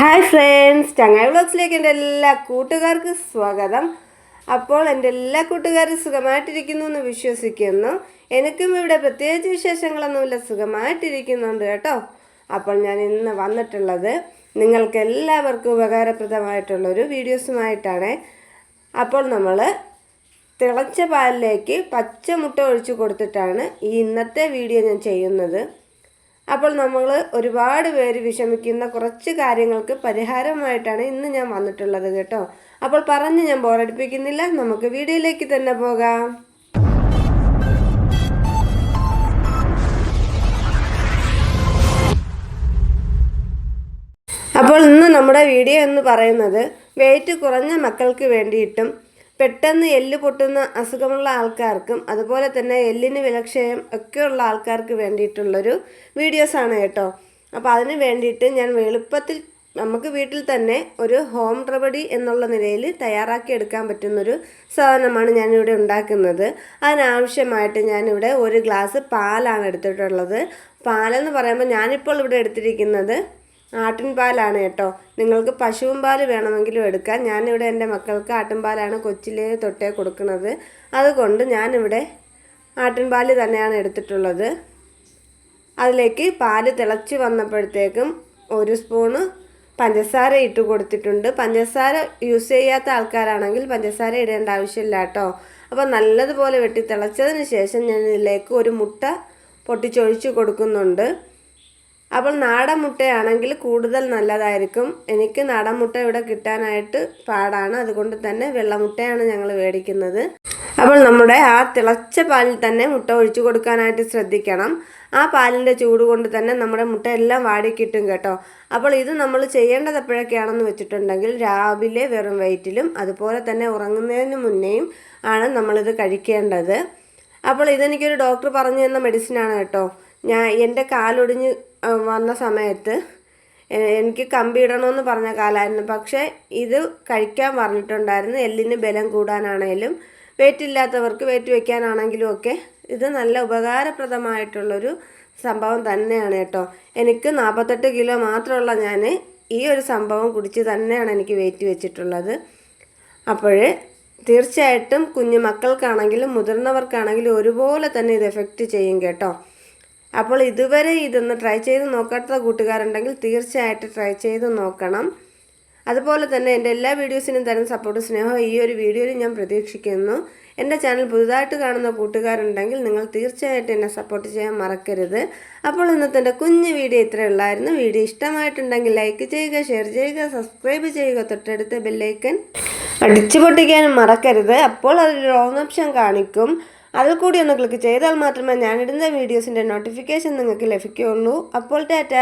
Hi friends ചങ്ങായി വ്ളോഗ്സിലേക്ക് എന്റെ എല്ലാ കൂട്ടുകാർക്കും സ്വാഗതം. അപ്പോൾ എന്റെ എല്ലാ കൂട്ടുകാരും സുഖമായിട്ടിരിക്കുന്നു എന്ന് വിശ്വസിക്കുന്നു. എനിക്കും ഇവിടെ പ്രത്യേകിച്ച് വിശേഷങ്ങളൊന്നുമില്ല സുഖമായിട്ടിരിക്കുന്നുണ്ട് കേട്ടോ. അപ്പോൾ ഞാൻ ഇന്ന് വന്നിട്ടുള്ളത് നിങ്ങൾക്ക് എല്ലാവർക്കും ഉപകാരപ്രദമായിട്ടുള്ളൊരു വീഡിയോസുമായിട്ടാണ്. അപ്പോൾ നമ്മൾ തിളച്ച പാലിലേക്ക് പച്ചമുട്ട ഒഴിച്ച് കൊടുത്തിട്ടാണ് ഈ ഇന്നത്തെ വീഡിയോ ഞാൻ ചെയ്യുന്നത്. അപ്പോൾ നമ്മൾ ഒരുപാട് പേര് വിഷമിക്കുന്ന കുറച്ച് കാര്യങ്ങൾക്ക് പരിഹാരമായിട്ടാണ് ഇന്ന് ഞാൻ വന്നിട്ടുള്ളത് കേട്ടോ. അപ്പോൾ പറഞ്ഞ് ഞാൻ ബോറടിപ്പിക്കുന്നില്ല നമുക്ക് വീഡിയോയിലേക്ക് തന്നെ പോകാം. അപ്പോൾ ഇന്ന് നമ്മുടെ വീഡിയോ എന്ന് പറയുന്നത് വെയിറ്റ് കുറഞ്ഞ മക്കൾക്ക് വേണ്ടിയിട്ടും പെട്ടെന്ന് എല്ല് പൊട്ടുന്ന അസുഖമുള്ള ആൾക്കാർക്കും അതുപോലെ തന്നെ എല്ലിന് വിലക്ഷയം ഒക്കെയുള്ള ആൾക്കാർക്ക് വേണ്ടിയിട്ടുള്ളൊരു വീഡിയോസാണ് കേട്ടോ. അപ്പോൾ അതിന് വേണ്ടിയിട്ട് ഞാൻ എളുപ്പത്തിൽ നമുക്ക് വീട്ടിൽ തന്നെ ഒരു ഹോം റെമഡി എന്നുള്ള നിലയിൽ തയ്യാറാക്കി എടുക്കാൻ പറ്റുന്നൊരു സാധനമാണ് ഞാനിവിടെ ഉണ്ടാക്കുന്നത്. അതിനാവശ്യമായിട്ട് ഞാനിവിടെ ഒരു ഗ്ലാസ് പാലാണ് എടുത്തിട്ടുള്ളത്. പാലെന്ന് പറയുമ്പോൾ ഞാനിപ്പോൾ ഇവിടെ എടുത്തിരിക്കുന്നത് ആട്ടിൻ പാലാണ് കേട്ടോ. നിങ്ങൾക്ക് പശുവും പാൽ വേണമെങ്കിലും എടുക്കാം. ഞാനിവിടെ എന്റെ മക്കൾക്ക് ആട്ടിൻ പാലാണ് കൊച്ചിലെ തൊട്ടേ കൊടുക്കുന്നത്. അതുകൊണ്ട് ഞാനിവിടെ ആട്ടിൻ പാൽ തന്നെയാണ് എടുത്തിട്ടുള്ളത്. അതിലേക്ക് പാൽ തിളച്ച് വന്നപ്പോഴത്തേക്കും ഒരു സ്പൂണ് പഞ്ചസാര ഇട്ട് കൊടുത്തിട്ടുണ്ട്. പഞ്ചസാര യൂസ് ചെയ്യാത്ത ആൾക്കാരാണെങ്കിൽ പഞ്ചസാര ഇടേണ്ട ആവശ്യമില്ല കേട്ടോ. അപ്പോൾ നല്ലതുപോലെ വെട്ടി തിളച്ചതിന് ശേഷം ഞാൻ ഇതിലേക്ക് ഒരു മുട്ട പൊട്ടിച്ചൊഴിച്ച് കൊടുക്കുന്നുണ്ട്. അപ്പോൾ നാടൻ മുട്ടയാണെങ്കിൽ കൂടുതൽ നല്ലതായിരിക്കും. എനിക്ക് നാടൻ മുട്ട ഇവിടെ കിട്ടാനായിട്ട് പാടാണ്. അതുകൊണ്ട് തന്നെ വെള്ളമുട്ടയാണ് ഞങ്ങൾ മേടിക്കുന്നത്. അപ്പോൾ നമ്മുടെ ആ തിളച്ച പാലിൽ തന്നെ മുട്ട ഒഴിച്ചു കൊടുക്കാനായിട്ട് ശ്രദ്ധിക്കണം. ആ പാലിന്റെ ചൂട് കൊണ്ട് തന്നെ നമ്മുടെ മുട്ട എല്ലാം വാടി കിട്ടും കേട്ടോ. അപ്പോൾ ഇത് നമ്മൾ ചെയ്യേണ്ടത് എപ്പോഴൊക്കെയാണെന്ന് വെച്ചിട്ടുണ്ടെങ്കിൽ രാവിലെ വെറും വയറ്റിലും അതുപോലെ തന്നെ ഉറങ്ങുന്നതിന് മുന്നേയും ആണ് നമ്മളിത് കഴിക്കേണ്ടത്. അപ്പോൾ ഇതെനിക്കൊരു ഡോക്ടർ പറഞ്ഞു തന്ന മെഡിസിനാണ് കേട്ടോ. ഞാൻ എന്റെ കാലൊടിഞ്ഞ് വന്ന സമയത്ത് എനിക്ക് കമ്പി ഇടണമെന്ന് പറഞ്ഞ കാലമായിരുന്നു പക്ഷേ ഇത് കഴിക്കാൻ പറഞ്ഞിട്ടുണ്ടായിരുന്നു. എല്ലിന് ബലം കൂടാനാണേലും വെയിറ്റ് ഇല്ലാത്തവർക്ക് വെയിറ്റ് വെക്കാനാണെങ്കിലും ഒക്കെ ഇത് നല്ല ഉപകാരപ്രദമായിട്ടുള്ളൊരു സംഭവം തന്നെയാണ് കേട്ടോ. എനിക്ക് നാൽപ്പത്തെട്ട് കിലോ മാത്രമുള്ള ഞാൻ ഈ ഒരു സംഭവം കുടിച്ച് തന്നെയാണ് എനിക്ക് വെയിറ്റ് വെച്ചിട്ടുള്ളത്. അപ്പോൾ തീർച്ചയായിട്ടും കുഞ്ഞു മക്കൾക്കാണെങ്കിലും മുതിർന്നവർക്കാണെങ്കിലും ഒരുപോലെ തന്നെ ഇത് എഫക്റ്റ് ചെയ്യും കേട്ടോ. അപ്പോൾ ഇതുവരെ ഇതൊന്ന് ട്രൈ ചെയ്ത് നോക്കാത്ത കൂട്ടുകാരുണ്ടെങ്കിൽ തീർച്ചയായിട്ടും ട്രൈ ചെയ്ത് നോക്കണം. അതുപോലെ തന്നെ എന്റെ എല്ലാ വീഡിയോസിനും തരുന്ന സപ്പോർട്ട് സ്നേഹം ഈ ഒരു വീഡിയോയിൽ ഞാൻ പ്രതീക്ഷിക്കുന്നു. എന്റെ ചാനൽ പുതുതായിട്ട് കാണുന്ന കൂട്ടുകാരുണ്ടെങ്കിൽ നിങ്ങൾ തീർച്ചയായിട്ടും എന്നെ സപ്പോർട്ട് ചെയ്യാൻ മറക്കരുത്. അപ്പോൾ ഇന്നത്തെ എന്റെ കുഞ്ഞു വീഡിയോ ഇത്രയേ ഉള്ളായിരുന്നു. വീഡിയോ ഇഷ്ടമായിട്ടുണ്ടെങ്കിൽ ലൈക്ക് ചെയ്യുക ഷെയർ ചെയ്യുക സബ്സ്ക്രൈബ് ചെയ്യുക തൊട്ടടുത്ത ബെല്ലൈക്കൻ അടിച്ചു പൊട്ടിക്കാനും മറക്കരുത്. അപ്പോൾ അതിൽ ഓൺ ഓപ്ഷൻ കാണിക്കും. അതിൽ കൂടി ഒന്ന് ക്ലിക്ക് ചെയ്താൽ മാത്രമേ ഞാനിടുന്ന വീഡിയോസിന്റെ നോട്ടിഫിക്കേഷൻ നിങ്ങൾക്ക് ലഭിക്കുകയുള്ളൂ. അപ്പോൾ ടാറ്റ.